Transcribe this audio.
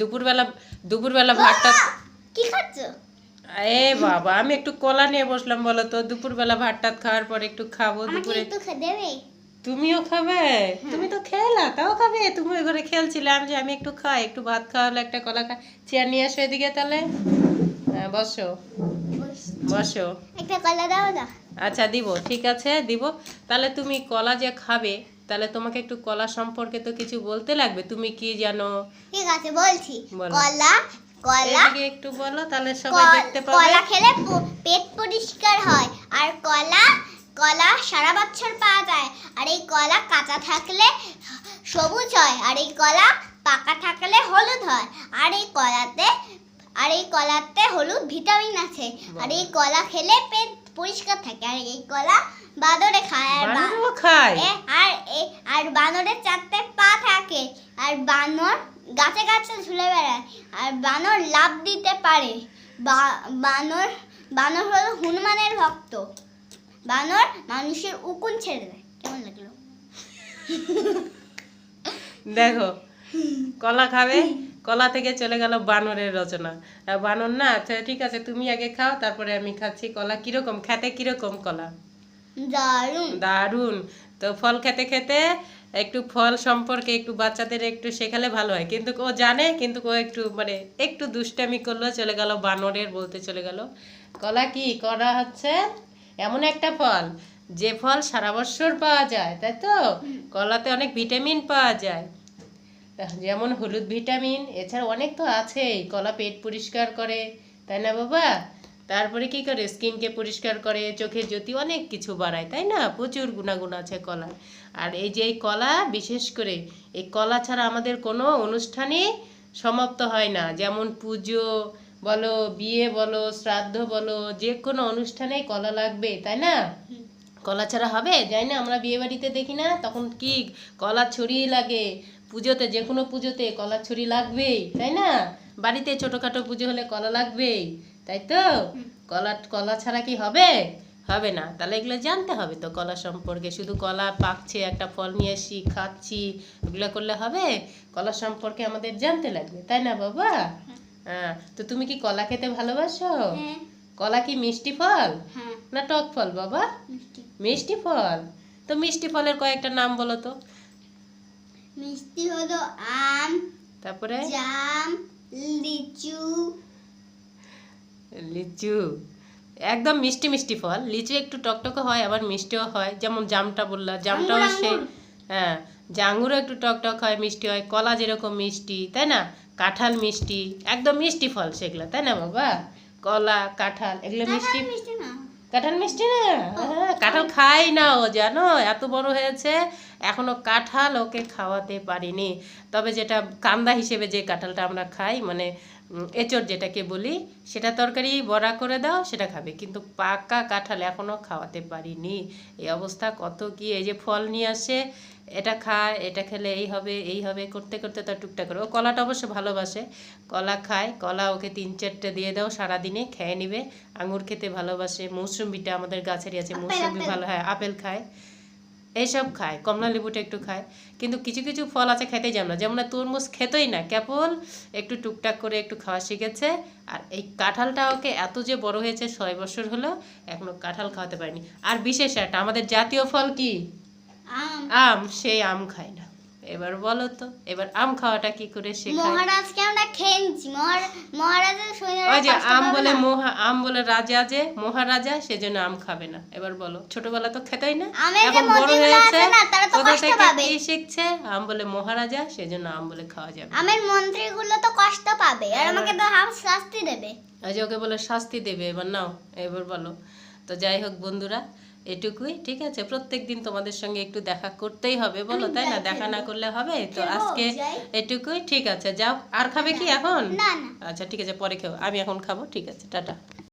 দুপুরবেলা দুপুরবেলা ভাতটা কি খাচ্ছ? এ বাবা আমি একটু কলা নিয়ে বসলাম বলো তো। দুপুরবেলা ভাত টাত খাওয়ার পর একটু খাব দুপুরে। তুমিও খাবে? তুমি তো খেলা তাও খাবে? তুমি ওই ঘরে খেলছিলাম যে আমি একটু খাই একটু ভাত খাওয়ালে একটা কলা খা চেয়ার নিয়ে আসো এদিকে তাহলে। হ্যাঁ, বসো। বসো। একটা কলা দাও না। আচ্ছা দিব। ঠিক আছে দিব। তাহলে তুমি কলা যে খাবে তাহলে তোমাকে একটু কলা সম্পর্কে তো কিছু বলতে লাগবে। তুমি কি জানো? ঠিক আছে বলছি। কলা কলা একটু বলো তাহলে সবাই দেখতে পাবে। কলা খেলে পেট পরিষ্কার হয়। আর কলা কলা সারা বছর পাওয়া যায়। আর এই কলা কাঁচা থাকলে সবুজ হয়। আর এই কলা পাকা থাকলে হলুদ হয়। আর এই কলাতে আর এই কলাতে হলুদ ভিটামিন আছে। আর এই কলা খেলে পেট পরিষ্কার থাকে। আর এই কলা বাদরে খায় আর বানরও খায়? আর আর বানরের চারটে পা থাকে। আর বানর গাছে গাছে ঝুলে বেড়ায়। আর বানর লাভ দিতে পারে। বানর বানর হলো হনুমানের ভক্ত। বানর মানুষের উকুন ছেড়ে দেয়। কেমন লাগল? দেখো কলা খাবে কলা থেকে চলে গেল বানরের রচনা। বানর না আচ্ছা ঠিক আছে তুমি আগে খাও তারপরে আমি খাচ্ছি কলা। কীরকম? খেতে কীরকম কলা? দারুণ। তো ফল খেতে খেতে একটু ফল সম্পর্কে একটু বাচ্চাদের একটু শেখালে ভালো হয়। কিন্তু ও জানে, কিন্তু ও একটু মানে একটু দুষ্টামি করল, চলে গেল বানরের বলতে চলে গেল। কলা কি? কলা হচ্ছে এমন একটা ফল, যে ফল সারা বছর পাওয়া যায়, তাই তো? কলাতে অনেক ভিটামিন পাওয়া যায়। যেমন হলুদ ভিটামিন, এছাড়া অনেক তো আছেই। কলা পেট পরিষ্কার করে, তাই না বাবা? তারপরে কি করে? স্কিনকে পরিষ্কার করে, চোখের জ্যোতি অনেক কিছু বাড়ায়, তাই না? প্রচুর গুণাগুণ আছে কলার। আর এই যে এই কলা, বিশেষ করে এই কলা ছাড়া আমাদের কোনো অনুষ্ঠানে সমাপ্ত হয় না। যেমন পুজো বলো, বিয়ে বলো, শ্রাদ্ধ বলো, যে কোনো অনুষ্ঠানে কলা লাগবে, তাই না? কলা ছাড়া হবে? যাই না, আমরা বিয়ে বাড়িতে দেখি না, তখন কি কলা ছড়ি লাগে? পুজোতে, যে কোনো পুজোতে কলা ছড়ি লাগবেই, তাই না? বাড়িতে ছোটোখাটো পুজো হলে কলা লাগবেই তাই তো? কলা কলা ছাড়া কি হবে? হবে না তাহলে এগুলো জানতে হবে তো কলা সম্পর্কে। শুধু কলা পাকছে একটা ফল নিয়ে এসি খাচ্ছি এগুলো করলে হবে? কলা সম্পর্কে আমাদের জানতে লাগবে তাই না বাবা? হ্যাঁ তো তুমি কি কলা খেতে ভালোবাসো? হ্যাঁ। কলা কি মিষ্টি ফল? হ্যাঁ। না টক ফল বাবা? মিষ্টি। মিষ্টি ফল? তো মিষ্টি ফলের কয়েকটা নাম বলো তো। মিষ্টি হলো আম তারপরে? জাম লিচু। লিচু। একদম মিষ্টি মিষ্টি ফল। লিচু একটু টকটকে হয় আবার মিষ্টিও হয়। যেমন জামটা বললা জামটাও সেই হ্যাঁ জাঙ্গুরও একটু টকটক হয় মিষ্টি হয়। কলা যেরকম মিষ্টি তাই না? কাঁঠাল মিষ্টি একদম মিষ্টি ফল সেগুলো তাই না বাবা? কলা কাঁঠাল এগুলো মিষ্টি? কাঁঠাল মিষ্টি না। হ্যাঁ কাঁঠাল খাই না ও জানো এত বড় হয়েছে। এখনও কাঁঠাল ওকে খাওয়াতে পারিনি। তবে যেটা কান্দা হিসেবে যে কাঁঠালটা আমরা খাই মানে এঁচড় যেটাকে বলি সেটা তরকারি বড়া করে দাও সেটা খাবে। কিন্তু পাকা কাঁঠাল এখনও খাওয়াতে পারিনি। এই অবস্থা কত কি এই যে ফল নিয়ে আসে এটা খায় এটা খেলে এই হবে এই হবে করতে করতে তার টুকটাক করে। ও কলাটা অবশ্য ভালোবাসে। কলা খায় কলা ওকে তিন চারটে দিয়ে দাও সারাদিনে খেয়ে নিবে। আঙুর খেতে ভালোবাসে। মৌসুম্বিটা আমাদের গাছেরই আছে মৌসুম্বি ভালো হয় আপেল খায়। এইসব খায় কমলা লেবুটা একটু খায়। কিন্তু কিছু কিছু ফল আছে খেতেই যাব না যেমন তরমুজ খেতেই না কেবল একটু টুকটাক করে একটু খাওয়া শিখেছে। আর এই কাঁঠালটা ওকে এত যে বড় হয়েছে ছয় বছর হলো এখনও কাঁঠাল খাওয়াতে পারিনি। আর বিশেষ একটা আমাদের জাতীয় ফল কি? আম। আম সেই আম খায় না। এবার বলো তো এবার আম খাওয়াটা কি করে শেখায়? মহারাজকে আমরা খেয়েছি। মহারাজের ওই যে আম বলে মহা আম বলে রাজা যে মহারাজা সেজন্য আম খাবে না। এবার বলো ছোটবেলা তো খেতেই না? এখন বড় হয়েছে কোথা থেকে। কি শিখছে? আম বলে মহারাজা সেজন্য আম বলে খাওয়া যাবে। আমের মন্ত্রীগুলো তো কষ্ট পাবে আর আমাকে তো হাম শাস্তি দেবে। ওই যে ওকে বলে শাস্তি দেবে এবার নাও এবার বলো। তো যাই হোক বন্ধুরা এটুকুই ঠিক আছে? প্রত্যেক দিন তোমাদের সঙ্গে একটু দেখা করতেই হবে বলো তাই না? দেখা না করলে হবে? তো আজকে এটুকুই ঠিক আছে। যাও আর খাবে কি এখন? আচ্ছা ঠিক আছে পরে খেও আমি এখন খাব ঠিক আছে টাটা।